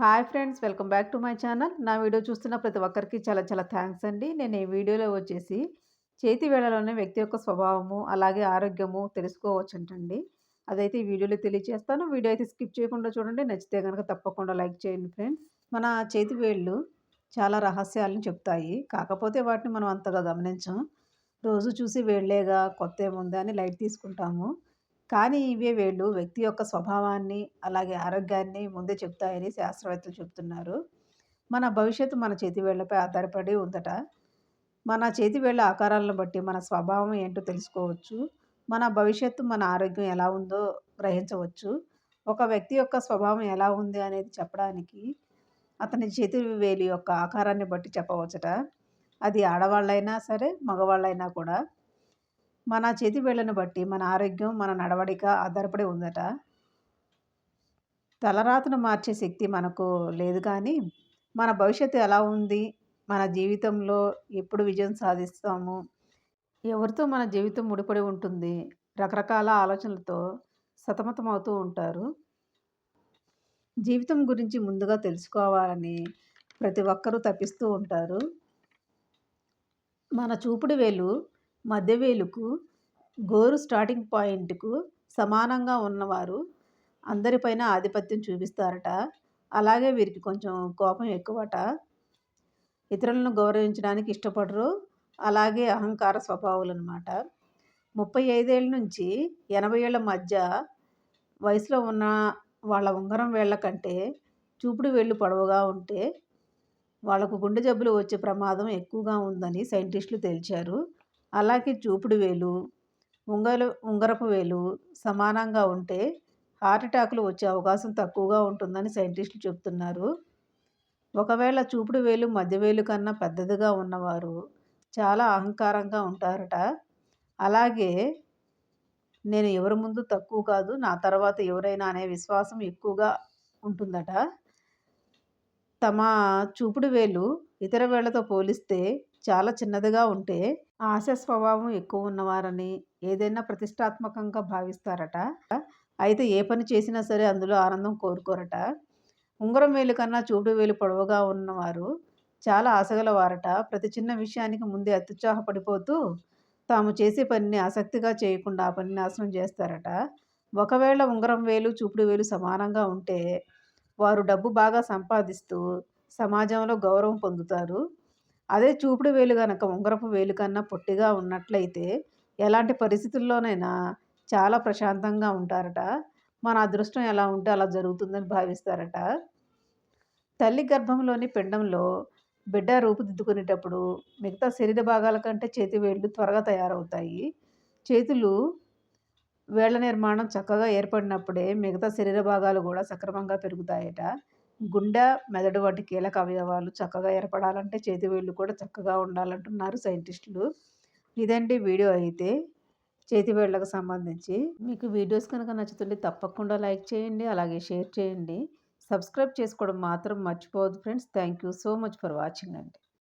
Hi friends welcome back to my channel. నా video చూస్తున్న ప్రతి ఒక్కరికి చాలా చాలా థ్యాంక్స్ అండి. నేను ఈ వీడియోలో వచ్చేసి చేతి వేళలోనే వ్యక్తి యొక్క స్వభావము అలాగే ఆరోగ్యము తెలుసుకోవచ్చంటండి. అదైతే ఈ వీడియోలో తెలియజేస్తాను. వీడియో అయితే స్కిప్ చేయకుండా చూడండి. నచ్చితే కనుక తప్పకుండా లైక్ చేయండి ఫ్రెండ్స్. మన చేతి వేళ్ళు చాలా రహస్యాలను చెప్తాయి. కాకపోతే వాటిని మనం అంతగా గమనించాం. రోజు చూసి వేళ్ళేగా కొత్త ఏముందా అని లైట్ తీసుకుంటాము. కానీ ఇవే వేళ్ళు వ్యక్తి యొక్క స్వభావాన్ని అలాగే ఆరోగ్యాన్ని ముందే చెప్తాయని శాస్త్రవేత్తలు చెబుతున్నారు మన భవిష్యత్తు మన చేతి వేళ్ళపై ఆధారపడి ఉందట. మన చేతి వేళ్ళ ఆకారాలను బట్టి మన స్వభావం ఏంటో తెలుసుకోవచ్చు. మన భవిష్యత్తు మన ఆరోగ్యం ఎలా ఉందో గ్రహించవచ్చు. ఒక వ్యక్తి యొక్క స్వభావం ఎలా ఉంది అనేది చెప్పడానికి అతని చేతి వేలి యొక్క ఆకారాన్ని బట్టి చెప్పవచ్చట. అది ఆడవాళ్ళైనా సరే మగవాళ్ళైనా కూడా మన చేతి వేళ్ళను బట్టి మన ఆరోగ్యం మన నడవడిక ఆధారపడి ఉందట. తలరాతను మార్చే శక్తి మనకు లేదు కానీ మన భవిష్యత్తు ఎలా ఉంది? మన జీవితంలో ఎప్పుడు విజయం సాధిస్తాము? ఎవరితో మన జీవితం ముడిపడి ఉంటుంది? రకరకాల ఆలోచనలతో సతమతమవుతూ ఉంటారు. జీవితం గురించి ముందుగా తెలుసుకోవాలని ప్రతి ఒక్కరూ తప్పిస్తూ ఉంటారు. మన చూపుడు వేలు మధ్యవేలుకు గోరు స్టార్టింగ్ పాయింట్కు సమానంగా ఉన్నవారు అందరిపైన ఆధిపత్యం చూపిస్తారట. అలాగే వీరికి కొంచెం కోపం ఎక్కువట. ఇతరులను గౌరవించడానికి ఇష్టపడరు. అలాగే అహంకార స్వభావాలు అనమాట ముప్పై ఐదేళ్ళ నుంచి ఎనభై ఏళ్ళ మధ్య వయసులో ఉన్న వాళ్ళ ఉంగరం వేళ్ళ కంటే చూపుడు వేళ్ళు పొడవుగా ఉంటే వాళ్ళకు గుండె జబ్బులు వచ్చే ప్రమాదం ఎక్కువగా ఉందని సైంటిస్టులు తేల్చారు. అలాగే చూపుడు వేలు ఉంగలు ఉంగరపు వేలు సమానంగా ఉంటే హార్ట్ అటాక్లు వచ్చే అవకాశం తక్కువగా ఉంటుందని సైంటిస్టులు చెప్తున్నారు ఒకవేళ చూపుడు వేలు మధ్య వేలు కన్నా పెద్దదిగా ఉన్నవారు చాలా అహంకారంగా ఉంటారట. అలాగే నేను ఎవరి ముందు తక్కువ కాదు నా తర్వాత ఎవరైనా అనే విశ్వాసం ఎక్కువగా ఉంటుందట. తమ చూపుడు వేలు ఇతర వేళ్ళతో పోలిస్తే చాలా చిన్నదిగా ఉంటే ఆశ స్వభావం ఎక్కువ ఉన్నవారని ఏదైనా ప్రతిష్టాత్మకంగా భావిస్తారట. అయితే ఏ పని చేసినా సరే అందులో ఆనందం కోరుకోరట. ఉంగరం వేలు కన్నా చూపుడు వేలు పొడవుగా ఉన్నవారు చాలా ఆశగల వారట ప్రతి చిన్న విషయానికి ముందే అత్యుత్సాహపడిపోతూ తాము చేసే పనిని ఆసక్తిగా చేయకుండా ఆ పని నాశనం చేస్తారట. ఒకవేళ ఉంగరం వేలు చూపుడు వేలు సమానంగా ఉంటే వారు డబ్బు బాగా సంపాదిస్తూ సమాజంలో గౌరవం పొందుతారు. అదే చూపుడు వేలు కనుక ఉంగరపు వేలు కన్నా పొట్టిగా ఉన్నట్లయితే ఎలాంటి పరిస్థితుల్లోనైనా చాలా ప్రశాంతంగా ఉంటారట. మన అదృష్టం ఎలా ఉంటే అలా జరుగుతుందని భావిస్తారట. తల్లి గర్భంలోని పిండంలో బిడ్డ రూపుదిద్దుకునేటప్పుడు మిగతా శరీర భాగాల కంటే చేతి వేళ్ళు త్వరగా తయారవుతాయి. చేతులు వేళ్ళ నిర్మాణం చక్కగా ఏర్పడినప్పుడే మిగతా శరీర భాగాలు కూడా సక్రమంగా పెరుగుతాయట. గుండె మెదడు వంటి కీలక అవయవాలు చక్కగా ఏర్పడాలంటే చేతి వేళ్ళు కూడా చక్కగా ఉండాలంటున్నారు సైంటిస్టులు. ఇదండి వీడియో అయితే. చేతి వేళ్ళకు సంబంధించి మీకు వీడియోస్ కనుక నచ్చుతుంటే తప్పకుండా లైక్ చేయండి అలాగే షేర్ చేయండి. సబ్స్క్రైబ్ చేసుకోవడం మాత్రం మర్చిపోవద్దు friends. Thank you so much for watching అండి.